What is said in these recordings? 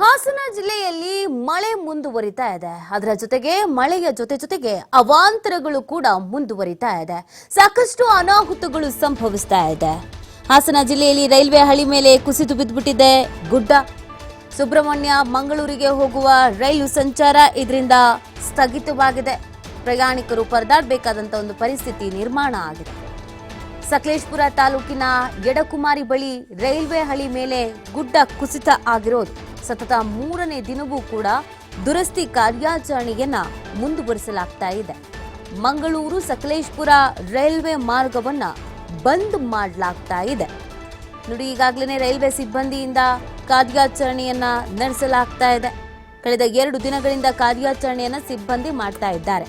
ಹಾಸನ ಜಿಲ್ಲೆಯಲ್ಲಿ ಮಳೆ ಮುಂದುವರಿತಾ ಇದೆ. ಅದರ ಜೊತೆಗೆ ಮಳೆಯ ಜೊತೆ ಜೊತೆಗೆ ಅವಾಂತರಗಳು ಕೂಡ ಮುಂದುವರಿತಾ ಇದೆ. ಸಾಕಷ್ಟು ಅನಾಹುತಗಳು ಸಂಭವಿಸ್ತಾ ಇದೆ. ಹಾಸನ ಜಿಲ್ಲೆಯಲ್ಲಿ ರೈಲ್ವೆ ಹಳಿ ಮೇಲೆ ಕುಸಿದು ಬಿದ್ದುಬಿಟ್ಟಿದೆ. ಗುಡ್ಡ. ಸುಬ್ರಹ್ಮಣ್ಯ, ಮಂಗಳೂರಿಗೆ ಹೋಗುವ ರೈಲು ಸಂಚಾರ ಇದರಿಂದ ಸ್ಥಗಿತವಾಗಿದೆ. ಪ್ರಯಾಣಿಕರು ಪರದಾಡಬೇಕಾದಂತ ಒಂದು ಪರಿಸ್ಥಿತಿ ನಿರ್ಮಾಣ ಆಗಿದೆ. ಸಕಲೇಶ್ಪುರ ತಾಲೂಕಿನ ಎಡಕುಮಾರಿ ಬಳಿ ರೈಲ್ವೆ ಹಳಿ ಮೇಲೆ ಗುಡ್ಡ ಕುಸಿತ ಆಗಿರೋದು. ಸತತ ಮೂರನೇ ದಿನವೂ ಕೂಡ ದುರಸ್ತಿ ಕಾರ್ಯಾಚರಣೆಯನ್ನ ಮುಂದುವರಿಸಲಾಗ್ತಾ ಇದೆ. ಮಂಗಳೂರು ಸಕಲೇಶ್ಪುರ ರೈಲ್ವೆ ಮಾರ್ಗವನ್ನ ಬಂದ್ ಮಾಡಲಾಗ್ತಾ ಇದೆ. ನೋಡಿ ಈಗಾಗಲೇ ರೈಲ್ವೆ ಸಿಬ್ಬಂದಿಯಿಂದ ಕಾರ್ಯಾಚರಣೆಯನ್ನ ನಡೆಸಲಾಗ್ತಾ ಇದೆ. ಕಳೆದ ಎರಡು ದಿನಗಳಿಂದ ಕಾರ್ಯಾಚರಣೆಯನ್ನ ಸಿಬ್ಬಂದಿ ಮಾಡ್ತಾ ಇದ್ದಾರೆ.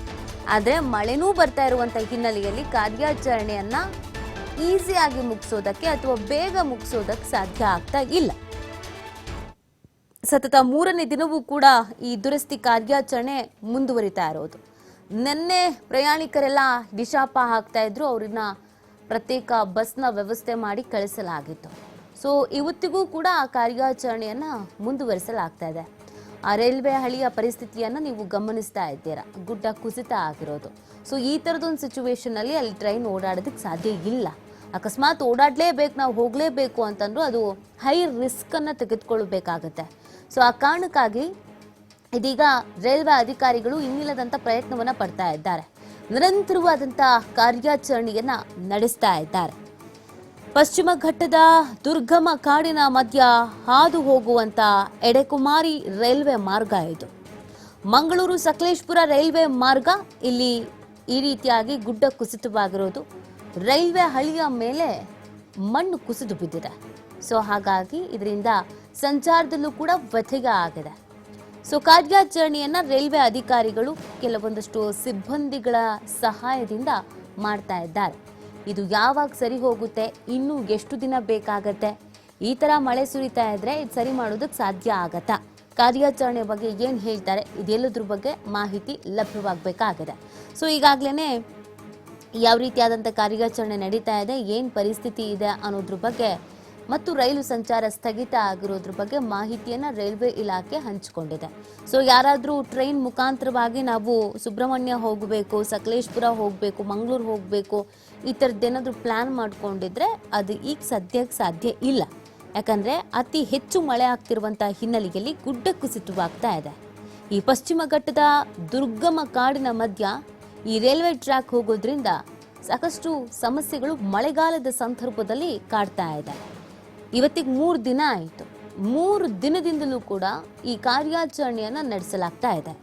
ಆದ್ರೆ ಮಳೆನೂ ಬರ್ತಾ ಇರುವಂತ ಹಿನ್ನೆಲೆಯಲ್ಲಿ ಕಾರ್ಯಾಚರಣೆಯನ್ನ ಈಸಿಯಾಗಿ ಮುಗಿಸೋದಕ್ಕೆ ಅಥವಾ ಬೇಗ ಮುಗಿಸೋದಕ್ಕೆ ಸಾಧ್ಯ ಆಗ್ತಾ ಇಲ್ಲ. ಸತತ ಮೂರನೇ ದಿನವೂ ಕೂಡ ಈ ದುರಸ್ತಿ ಕಾರ್ಯಾಚರಣೆ ಮುಂದುವರಿತಾ ಇರೋದು. ನಿನ್ನೆ ಪ್ರಯಾಣಿಕರೆಲ್ಲ ದಿಶಾಪ ಹಾಕ್ತಾ ಇದ್ರು, ಅವ್ರನ್ನ ಪ್ರತ್ಯೇಕ ಬಸ್ನ ವ್ಯವಸ್ಥೆ ಮಾಡಿ ಕಳಿಸಲಾಗಿತ್ತು. ಸೊ, ಇವತ್ತಿಗೂ ಕೂಡ ಆ ಕಾರ್ಯಾಚರಣೆಯನ್ನ ಮುಂದುವರಿಸಲಾಗ್ತಾ ಇದೆ. ಆ ರೈಲ್ವೆ ಹಳಿಯ ಪರಿಸ್ಥಿತಿಯನ್ನ ನೀವು ಗಮನಿಸ್ತಾ ಇದ್ದೀರಾ? ಗುಡ್ಡ ಕುಸಿತ ಆಗಿರೋದು. ಸೊ, ಈ ಥರದೊಂದು ಸಿಚುವೇಶನ್ ಅಲ್ಲಿ ಅಲ್ಲಿ ಟ್ರೈನ್ ಓಡಾಡೋದಕ್ಕೆ ಸಾಧ್ಯ ಇಲ್ಲ. ಅಕಸ್ಮಾತ್ ಓಡಾಡಲೇಬೇಕು, ನಾವು ಹೋಗಲೇಬೇಕು ಅಂತಂದ್ರು ಅದು ಹೈ ರಿಸ್ಕನ್ನು ಅನ್ನ ತೆಗೆದುಕೊಳ್ಬೇಕಾಗತ್ತೆ. ಸೊ ಆ ಕಾರಣಕ್ಕಾಗಿ ಇದೀಗ ರೈಲ್ವೆ ಅಧಿಕಾರಿಗಳು ಇನ್ನಿಲ್ಲದಂತ ಪ್ರಯತ್ನವನ್ನ ಪಡ್ತಾ ಇದ್ದಾರೆ. ನಿರಂತರವಾದಂಥ ಕಾರ್ಯಾಚರಣೆಯನ್ನು ನಡೆಸ್ತಾ ಇದ್ದಾರೆ. ಪಶ್ಚಿಮ ಘಟ್ಟದ ದುರ್ಗಮ ಕಾಡಿನ ಮಧ್ಯ ಹಾದು ಹೋಗುವಂತ ಎಡೆಕುಮಾರಿ ರೈಲ್ವೆ ಮಾರ್ಗ ಇದು. ಮಂಗಳೂರು ಸಕಲೇಶ್ಪುರ ರೈಲ್ವೆ ಮಾರ್ಗ ಇಲ್ಲಿ ಈ ರೀತಿಯಾಗಿ ಗುಡ್ಡ ಕುಸಿತವಾಗಿರೋದು. ರೈಲ್ವೆ ಹಳಿಯ ಮೇಲೆ ಮಣ್ಣು ಕುಸಿದು ಬಿದ್ದಿದೆ. ಸೊ ಹಾಗಾಗಿ ಇದರಿಂದ ಸಂಚಾರದಲ್ಲೂ ಕೂಡ ವ್ಯಥೆಗೆ ಆಗಿದೆ. ಸೊ ಕಾರ್ಯಾಚರಣೆಯನ್ನು ರೈಲ್ವೆ ಅಧಿಕಾರಿಗಳು ಕೆಲವೊಂದಷ್ಟು ಸಿಬ್ಬಂದಿಗಳ ಸಹಾಯದಿಂದ ಮಾಡ್ತಾ ಇದ್ದಾರೆ. ಇದು ಯಾವಾಗ ಸರಿ ಹೋಗುತ್ತೆ, ಇನ್ನೂ ಎಷ್ಟು ದಿನ ಬೇಕಾಗತ್ತೆ, ಈ ತರ ಮಳೆ ಸುರಿತಾ ಇದ್ರೆ ಇದು ಸರಿ ಮಾಡೋದಕ್ಕೆ ಸಾಧ್ಯ ಆಗತ್ತಾ? ಕಾರ್ಯಾಚರಣೆ ಬಗ್ಗೆ ಏನು ಹೇಳ್ತಾರೆ, ಇದೆಲ್ಲದ್ರ ಬಗ್ಗೆ ಮಾಹಿತಿ ಲಭ್ಯವಾಗಬೇಕಾಗಿದೆ. ಸೊ ಈಗಾಗಲೇ ಯಾವ ರೀತಿಯಾದಂಥ ಕಾರ್ಯಾಚರಣೆ ನಡೀತಾ ಇದೆ, ಏನು ಪರಿಸ್ಥಿತಿ ಇದೆ ಅನ್ನೋದ್ರ ಬಗ್ಗೆ ಮತ್ತು ರೈಲು ಸಂಚಾರ ಸ್ಥಗಿತ ಆಗಿರೋದ್ರ ಬಗ್ಗೆ ಮಾಹಿತಿಯನ್ನು ರೈಲ್ವೆ ಇಲಾಖೆ ಹಂಚಿಕೊಂಡಿದೆ. ಸೊ ಯಾರಾದರೂ ಟ್ರೈನ್ ಮುಖಾಂತರವಾಗಿ ನಾವು ಸುಬ್ರಹ್ಮಣ್ಯ ಹೋಗಬೇಕು, ಸಕಲೇಶ್ಪುರ ಹೋಗಬೇಕು, ಮಂಗಳೂರು ಹೋಗಬೇಕು, ಈ ಥರದ್ದೇನಾದರೂ ಪ್ಲ್ಯಾನ್ ಮಾಡಿಕೊಂಡಿದ್ರೆ ಅದು ಈಗ ಸದ್ಯಕ್ಕೆ ಸಾಧ್ಯ ಇಲ್ಲ. ಯಾಕಂದರೆ ಅತಿ ಹೆಚ್ಚು ಮಳೆ ಆಗ್ತಿರುವಂಥ ಹಿನ್ನೆಲೆಯಲ್ಲಿ ಗುಡ್ಡ ಕುಸಿತವಾಗ್ತಾ ಇದೆ. ಈ ಪಶ್ಚಿಮ ಘಟ್ಟದ ದುರ್ಗಮ ಕಾಡಿನ ಮಧ್ಯ ಈ ರೈಲ್ವೆ ಟ್ರ್ಯಾಕ್ ಹೋಗೋದ್ರಿಂದ ಸಾಕಷ್ಟು ಸಮಸ್ಯೆಗಳು ಮಳೆಗಾಲದ ಸಂದರ್ಭದಲ್ಲಿ ಕಾಡ್ತಾ ಇದೆ. ಇವತ್ತಿಗೆ ಮೂರು ದಿನ ಆಯಿತು. ಮೂರು ದಿನದಿಂದಲೂ ಕೂಡ ಈ ಕಾರ್ಯಾಚರಣೆಯನ್ನು ನಡೆಸಲಾಗ್ತಾ ಇದೆ.